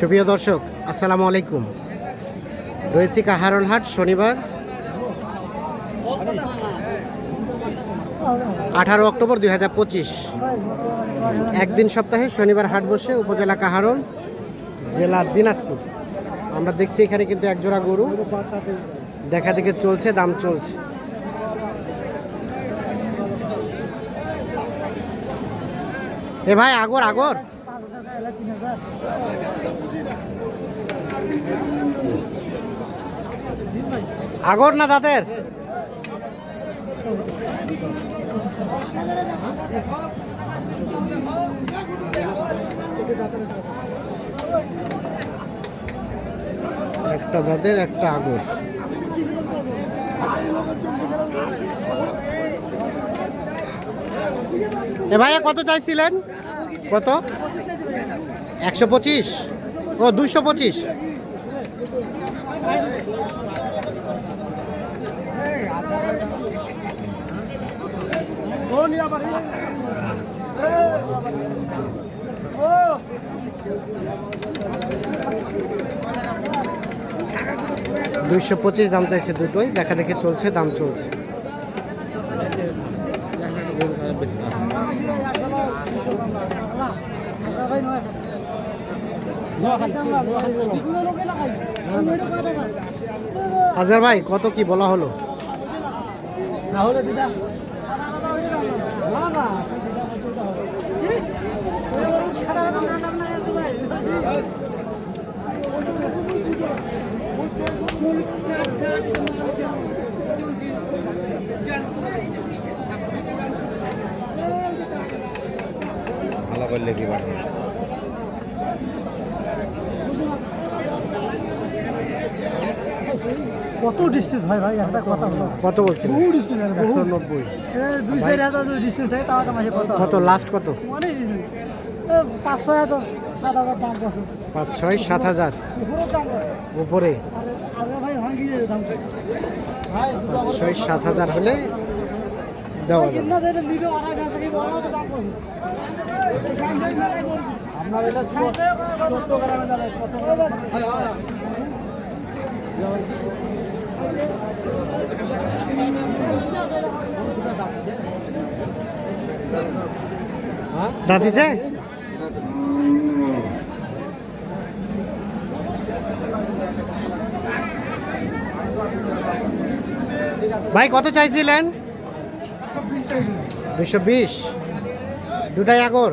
সুপ্রিয় দর্শক, আসসালামু আলাইকুম। রয়েছি কাহারনহাট শনিবার, আঠারো অক্টোবর দুই হাজার পঁচিশ। একদিন সপ্তাহে শনিবার হাট বসে উপজেলা কাহারন জেলা দিনাজপুর। আমরা দেখছি এখানে কিন্তু একজোড়া গরু। দেখা দেখে চলছে, দাম চলছে। এ ভাই, আগর আগর। আগর না দাঁতের? একটা দাঁতের একটা আগর। এ ভাইয়া কত চাইছিলেন? কত? একশো পঁচিশ? ও দুশো পঁচিশ। দুইশো পঁচিশ দাম চাইছে দুটোই। দেখা দেখে চলছে, দাম চলছে। হাজার ভাই কত কি বলা হলো? ভালো করলে কি বাড়বে? কত ডিস্টেন্স ভাই ভাই একটা কথা হলো কত বলছেন বহু ডিস্টেন্স একশো নব্বই। দুই চার হাজার যদি ডিস্টেন্স থাকে তাও একটা মাসে কত কত লাস্ট কত? অনেক ডিস্টেন্স পাঁচ ছয় হাজার সাত হাজার দাম পড়ছে পাঁচ ছয় সাত হাজার? উপরের দাম উপরে? ভাই ভাঙ্গি দাম পাঁচ ছয় সাত হাজার হলে দেওয়া যাবে। দাদিছে ভাই কত চাইছিলেন? দুশো বিশ। দুটাই আগর।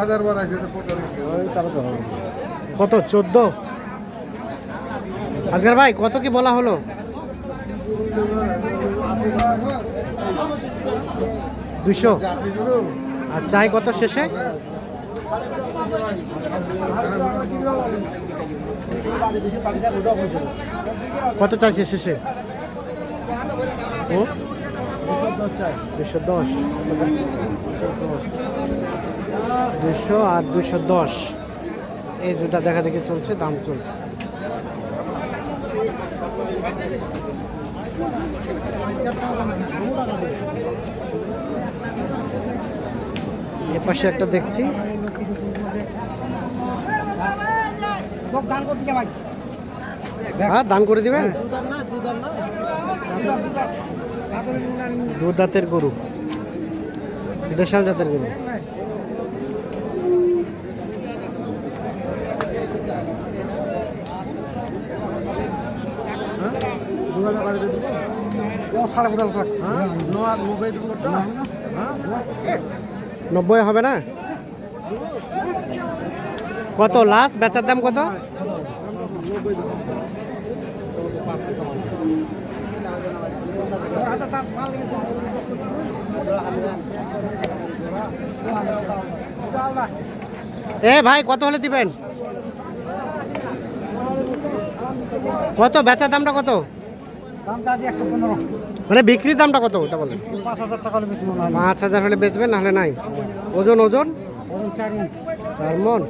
হাজার বার কত? চোদ্দ? আজকের ভাই, কত কি বলা হলো? দুশো আর চাই কত শেষে? কত চাইছে শেষে? দুশো দশ। দুশো আর দুশো দশ। এই দুটা দেখা দেখে চলছে, দাম চলছে। এ পাশে একটা দেখছি। দান করতে ভাই। হ্যাঁ দান করে দিবেন? না দু দাঁতের গরু। দেশাল জাতের গরু। নব্বই হবে না? কত? লাস্ট বেচার দাম কত? এ ভাই কত হলে দিবেন? কত? বেচার দামটা কত? মানে বিক্রির দামটা কত? ওটা বলেন। পাঁচ হাজার টাকা হলে বেশি পাঁচ হাজার হলে বেচবেন নাহলে নাই। ওজন ওজন? চার মন।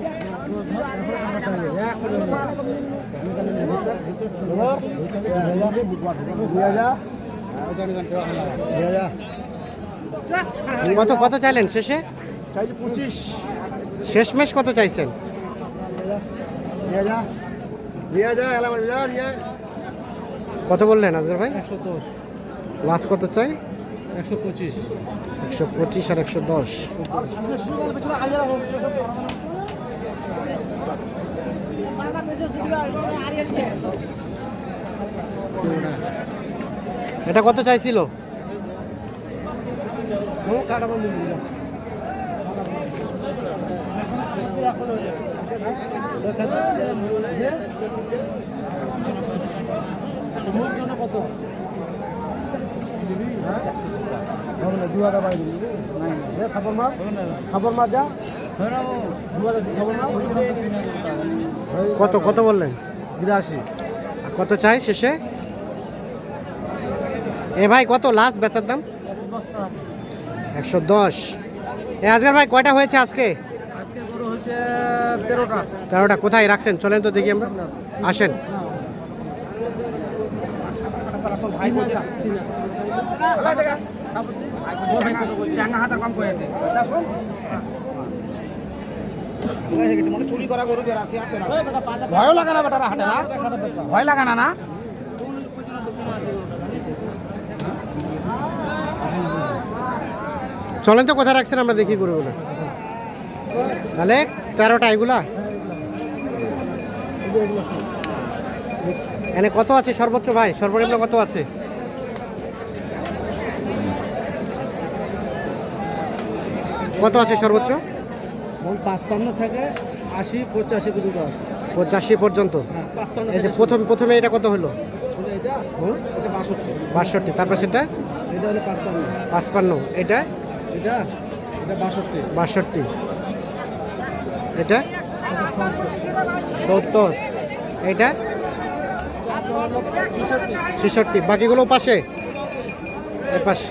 কত কত চাইলেন শেষে? পঁচিশ। শেষমেশ কত চাইছেন? কত বললেন আজগর ভাই? একশো দশ। লাস্ট কত চাই? একশো পঁচিশ। একশো পঁচিশ আর একশো দশ। এটা কত চাইছিল? কত দু হাজার খাবার মার। খাবার মার যা। কত কত বললেন? বিরাশি। কত চাই শেষে? এ ভাই কত লাস্ট বেচার দাম? একশো দশ। এ আজকের ভাই কয়টা হয়েছে আজকে? তেরোটা। তেরোটা কোথায় রাখছেন? চলেন তো দেখি আমরা। আসেন। ভয় লাগা না বেটারা না? ভয় লাগা না না? চলেন তো, কোথায় রাখছেন? আমরা দেখি গরুগুলো। তাহলে, তেরোটা এগুলা? এনে কত আছে সর্বোচ্চ ভাই? সর্বনিম্ন কত আছে? কত আছে সর্বোচ্চ? পাঁচপান্ন থেকে আশি পঁচাশি পর্যন্ত আছে। পঁচাশি পর্যন্ত? হ্যাঁ এই যে প্রথম প্রথমে এটা কত হলো? বাষট্টি। তারপর সেটা? এটা হলো পাঁচপান্ন। পাঁচপান্ন। এটা? এটা? এটা বাষট্টি। বাষট্টি। এটা? সত্তর। এটা? ছেষট্টি। বাকিগুলো পাশে? এ পাশে।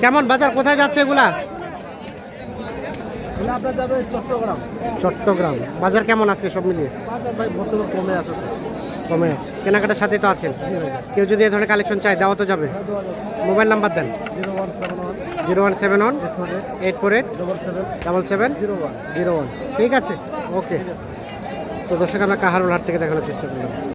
কেমন বাজার? কোথায় যাচ্ছে এগুলা? আপনার যাবে চট্টগ্রাম। চট্টগ্রাম। বাজার কেমন আজকে সব মিলিয়ে? বাজার ভাই বর্তমান কমে আছে কমে আছে। কেনাকাটার সাথে তো আছেন। কেউ যদি এ ধরনের কালেকশন চায় দেওয়া তো যাবে। মোবাইল নাম্বার দেন। Zero one seven one eight four eight double seven zero one. ঠিক আছে ওকে। তো দর্শক আমরা কাহারুল হাট থেকে দেখানোর চেষ্টা করলাম।